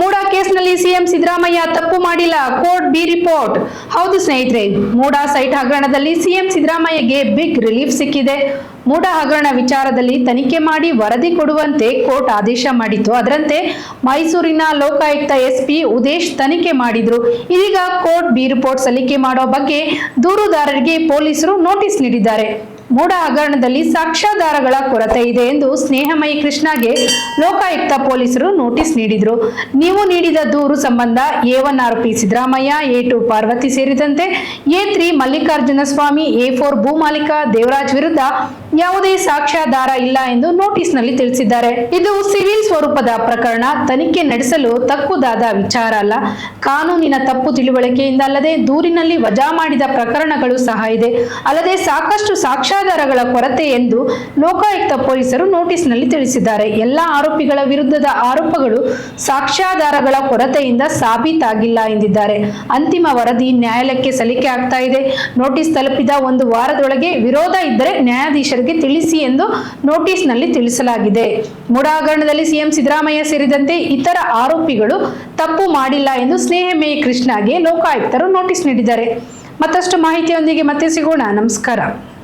ಮೂಡಾ ಕೇಸ್ನಲ್ಲಿ ಸಿಎಂ ಸಿದ್ದರಾಮಯ್ಯ ತಪ್ಪು ಮಾಡಿಲ್ಲ, ಕೋರ್ಟ್ ಬಿ ರಿಪೋರ್ಟ್. ಹೌದು ಸ್ನೇಹಿತರೆ, ಮೂಡಾ ಸೈಟ್ ಹಗರಣದಲ್ಲಿ ಸಿಎಂ ಸಿದ್ದರಾಮಯ್ಯಗೆ ಬಿಗ್ ರಿಲೀಫ್ ಸಿಕ್ಕಿದೆ. ಮೂಡ ಹಗರಣ ವಿಚಾರದಲ್ಲಿ ತನಿಖೆ ಮಾಡಿ ವರದಿ ಕೊಡುವಂತೆ ಕೋರ್ಟ್ ಆದೇಶ ಮಾಡಿತ್ತು. ಅದರಂತೆ ಮೈಸೂರಿನ ಲೋಕಾಯುಕ್ತ ಎಸ್ಪಿ ಉದೇಶ್ ತನಿಖೆ ಮಾಡಿದ್ರು. ಇದೀಗ ಕೋರ್ಟ್ ಬಿ ರಿಪೋರ್ಟ್ ಸಲ್ಲಿಕೆ ಮಾಡೋ ಬಗ್ಗೆ ದೂರುದಾರರಿಗೆ ಪೊಲೀಸರು ನೋಟಿಸ್ ನೀಡಿದ್ದಾರೆ. ಮೂಡ ಹಗರಣದಲ್ಲಿ ಸಾಕ್ಷ್ಯಾಧಾರಗಳ ಕೊರತೆ ಇದೆ ಎಂದು ಸ್ನೇಹಮಯಿ ಕೃಷ್ಣಗೆ ಲೋಕಾಯುಕ್ತ ಪೊಲೀಸರು ನೋಟಿಸ್ ನೀಡಿದ್ರು. ನೀವು ನೀಡಿದ ದೂರು ಸಂಬಂಧ ಎ ಒನ್ ಆರೋಪಿ ಸಿದ್ದರಾಮಯ್ಯ, ಎ ಟು ಪಾರ್ವತಿ ಸೇರಿದಂತೆ A three Mallikarjuna Swamy, A four ಭೂ ಮಾಲೀಕ, ದೇವರಾಜ್ ವಿರುದ್ಧ ಯಾವುದೇ ಸಾಕ್ಷ್ಯಾಧಾರ ಇಲ್ಲ ಎಂದು ನೋಟಿಸ್ನಲ್ಲಿ ತಿಳಿಸಿದ್ದಾರೆ. ಇದು ಸಿವಿಲ್ ಸ್ವರೂಪದ ಪ್ರಕರಣ. ತನಿಖೆ ನಡೆಸಲು ತಕ್ಕುದಾದ ವಿಚಾರ ಅಲ್ಲ. ಕಾನೂನಿನ ತಪ್ಪು ತಿಳುವಳಿಕೆಯಿಂದ ಅಲ್ಲದೆ ದೂರಿನಲ್ಲಿ ವಜಾ ಮಾಡಿದ ಪ್ರಕರಣಗಳು ಸಹ ಇದೆ. ಅಲ್ಲದೆ ಸಾಕಷ್ಟು ಸಾಕ್ಷ್ಯಾಧಾರಗಳ ಕೊರತೆ ಎಂದು ಲೋಕಾಯುಕ್ತ ಪೊಲೀಸರು ನೋಟಿಸ್ನಲ್ಲಿ ತಿಳಿಸಿದ್ದಾರೆ. ಎಲ್ಲ ಆರೋಪಿಗಳ ವಿರುದ್ಧದ ಆರೋಪಗಳು ಸಾಕ್ಷ್ಯಾಧಾರಗಳ ಕೊರತೆಯಿಂದ ಸಾಬೀತಾಗಿಲ್ಲ ಎಂದಿದ್ದಾರೆ. ಅಂತಿಮ ವರದಿ ನ್ಯಾಯಾಲಯಕ್ಕೆ ಸಲ್ಲಿಕೆ ಆಗ್ತಾ ಇದೆ. ನೋಟಿಸ್ ತಲುಪಿದ ಒಂದು ವಾರದೊಳಗೆ ವಿರೋಧ ಇದ್ದರೆ ನ್ಯಾಯಾಧೀಶರಿಗೆ ತಿಳಿಸಿ ಎಂದು ನೋಟಿಸ್ನಲ್ಲಿ ತಿಳಿಸಲಾಗಿದೆ. ಮೂಡಾಗರಣದಲ್ಲಿ ಸಿಎಂ ಸಿದ್ದರಾಮಯ್ಯ ಸೇರಿದಂತೆ ಇತರ ಆರೋಪಿಗಳು ತಪ್ಪು ಮಾಡಿಲ್ಲ ಎಂದು ಸ್ನೇಹಮೇಯ ಕೃಷ್ಣಗೆ ಲೋಕಾಯುಕ್ತರು ನೋಟಿಸ್ ನೀಡಿದ್ದಾರೆ. ಮತ್ತಷ್ಟು ಮಾಹಿತಿಯೊಂದಿಗೆ ಮತ್ತೆ ಸಿಗೋಣ. ನಮಸ್ಕಾರ.